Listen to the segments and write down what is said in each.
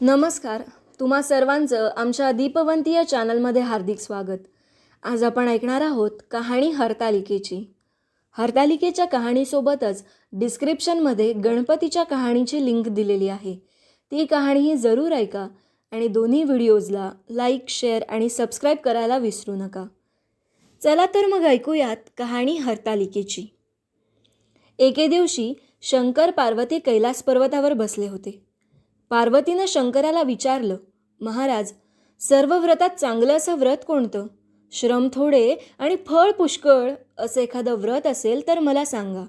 नमस्कार. तुम्हा सर्वांचं आमच्या दीपवंतीय चॅनलमध्ये हार्दिक स्वागत. आज आपण ऐकणार आहोत कहाणी हरतालिकेची. हरतालिकेच्या कहाणीसोबतच डिस्क्रिप्शनमध्ये गणपतीच्या कहाणीची लिंक दिलेली आहे. ती कहाणीही जरूर ऐका आणि दोन्ही व्हिडिओजला लाईक शेअर आणि सबस्क्राईब करायला विसरू नका. चला तर मग ऐकूयात कहाणी हरतालिकेची. एके दिवशी शंकर पार्वती कैलास पर्वतावर बसले होते. पार्वतीनं शंकराला विचारलं महाराज सर्व व्रतात चांगलं असं व्रत कोणतं? श्रम थोडे आणि फळ पुष्कळ असं एखादं व्रत असेल तर मला सांगा.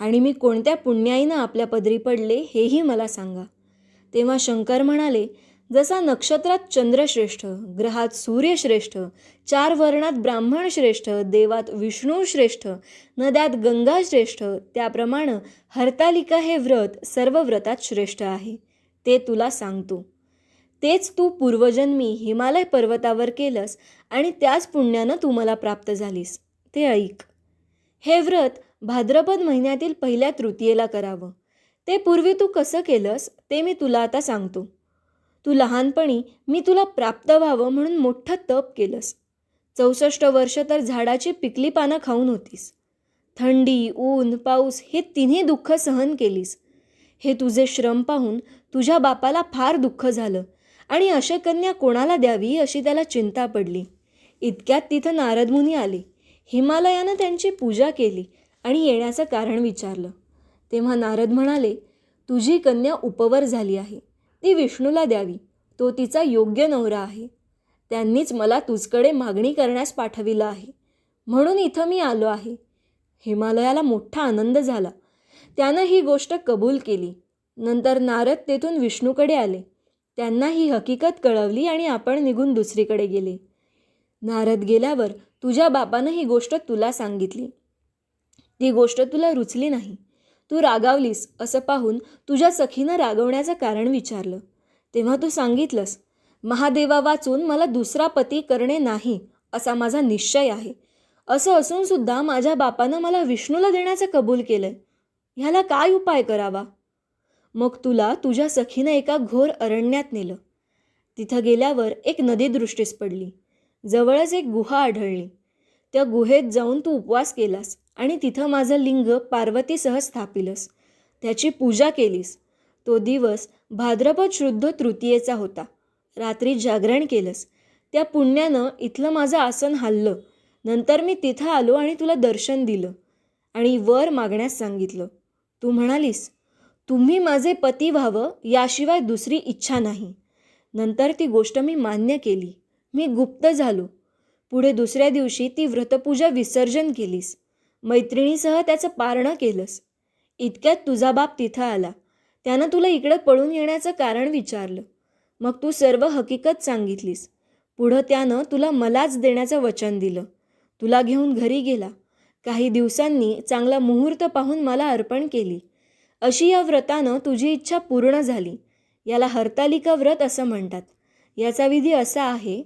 आणि मी कोणत्या पुण्याईनं आपल्या पदरी पडले हेही मला सांगा. तेव्हा शंकर म्हणाले जसा नक्षत्रात चंद्रश्रेष्ठ ग्रहात सूर्यश्रेष्ठ चार वर्णात ब्राह्मण श्रेष्ठ देवात विष्णू श्रेष्ठ नद्यात गंगा श्रेष्ठ त्याप्रमाणे हरतालिका हे व्रत सर्व व्रतात श्रेष्ठ आहे. ते तुला सांगतो. तेच तू पूर्वजन्मी हिमालय पर्वतावर केलंस आणि त्याच पुण्यानं तू मला प्राप्त झालीस. ते ऐक. हे व्रत भाद्रपद महिन्यातील पहिल्या तृतीयेला करावं. ते पूर्वी तू कसं केलंस ते मी तुला आता सांगतो. तू लहानपणी मी तुला प्राप्त व्हावं म्हणून मोठं तप केलंस. चौसष्ट वर्ष तर झाडाची पिकली पानं खाऊन होतीस. थंडी ऊन पाऊस हे तिन्ही दुःख सहन केलीस. हे तुझे श्रम पाहून तुझ्या बापाला फार दुःख झालं आणि अशा कन्या कोणाला द्यावी अशी त्याला चिंता पडली. इतक्यात तिथं नारदमुनी आले. हिमालयानं त्यांची पूजा केली आणि येण्याचं कारण विचारलं. तेव्हा नारद म्हणाले तुझी कन्या उपवर झाली आहे. ती विष्णूला द्यावी. तो तिचा योग्य नवरा आहे. त्यांनीच मला तुझकडे मागणी करण्यास पाठविलं आहे. म्हणून इथं मी आलो आहे. हिमालयाला मोठा आनंद झाला. त्यानं ही गोष्ट कबूल केली. नंतर नारद तेथून विष्णूकडे आले. त्यांना ही हकीकत कळवली आणि आपण निघून दुसरीकडे गेले. नारद गेल्यावर तुझ्या बापानं ही गोष्ट तुला सांगितली. ती गोष्ट तुला रुचली नाही. तू रागावलीस असं पाहून तुझ्या सखीनं रागवण्याचं कारण विचारलं. तेव्हा तू सांगितलंस महादेवा वाचून मला दुसरा पती करणे नाही असा माझा निश्चय आहे. असं असूनसुद्धा माझ्या बापानं मला विष्णूला देण्याचं कबूल केलंय. ह्याला काय उपाय करावा? मग तुला तुझ्या सखीनं एका घोर अरण्यात नेलं. तिथं गेल्यावर एक नदी दृष्टीस पडली. जवळच एक गुहा आढळली. त्या गुहेत जाऊन तू उपवास केलास आणि तिथं माझं लिंग पार्वतीसह स्थापिलस. त्याची पूजा केलीस. तो दिवस भाद्रपद शुद्ध तृतीयेचा होता. रात्री जागरण केलंस. त्या पुण्यानं इथलं माझं आसन हल्लं नंतर मी तिथं आलो आणि तुला दर्शन दिलं आणि वर मागण्यास सांगितलं. तू म्हणालीस तुम्ही माझे पती व्हावं याशिवाय दुसरी इच्छा नाही. नंतर ती गोष्ट मी मान्य केली. मी गुप्त झालो. पुढे दुसऱ्या दिवशी ती व्रतपूजा विसर्जन केलीस. मैत्रिणीसह त्याचं पारणं केलंस. इतक्यात तुझा बाप तिथं आला. त्यानं तुला इकडं पळून येण्याचं कारण विचारलं. मग तू सर्व हकीकत सांगितलीस. पुढं त्यानं तुला मलाच देण्याचं वचन दिलं. तुला घेऊन घरी गेला. काही दिवसांनी चांगला मुहूर्त पाहून मला अर्पण केली. अशी या व्रतानं तुझी इच्छा पूर्ण झाली. याला हरतालिका व्रत असं म्हणतात. याचा विधी असा आहे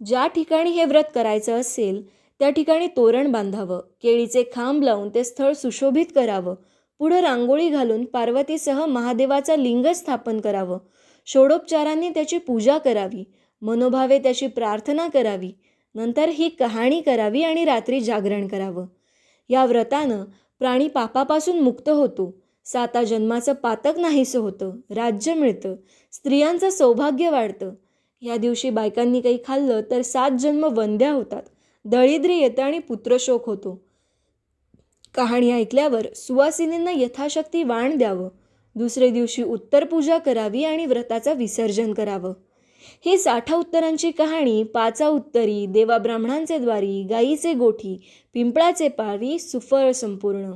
ज्या ठिकाणी हे व्रत करायचं असेल त्या ठिकाणी तोरण बांधावं केळीचे खांब लावून ते स्थळ सुशोभित करावं पुढं रांगोळी घालून पार्वतीसह महादेवाचा लिंग स्थापन करावं षोडोपचारांनी त्याची पूजा करावी मनोभावे त्याची प्रार्थना करावी नंतर ही कहाणी करावी आणि रात्री जागरण करावं. या व्रतानं प्राणी पापापासून मुक्त होतो. साता जन्माचं पातक नाहीसं होतं. राज्य मिळतं. स्त्रियांचं सौभाग्य वाढतं. या दिवशी बायकांनी काही खाल्लं तर सात जन्म वंद्या होतात. दळिद्री येतं आणि पुत्रशोक होतो. कहाणी ऐकल्यावर सुवासिनींना यथाशक्ती वाण द्यावं. दुसरे दिवशी उत्तर पूजा करावी आणि व्रताचं विसर्जन करावं. ही साठा उत्तरांची कहाणी पाचा उत्तरी देवा ब्राह्मणांचे द्वारी गाईचे गोठी पिंपळाचे पारी सुफळ संपूर्ण.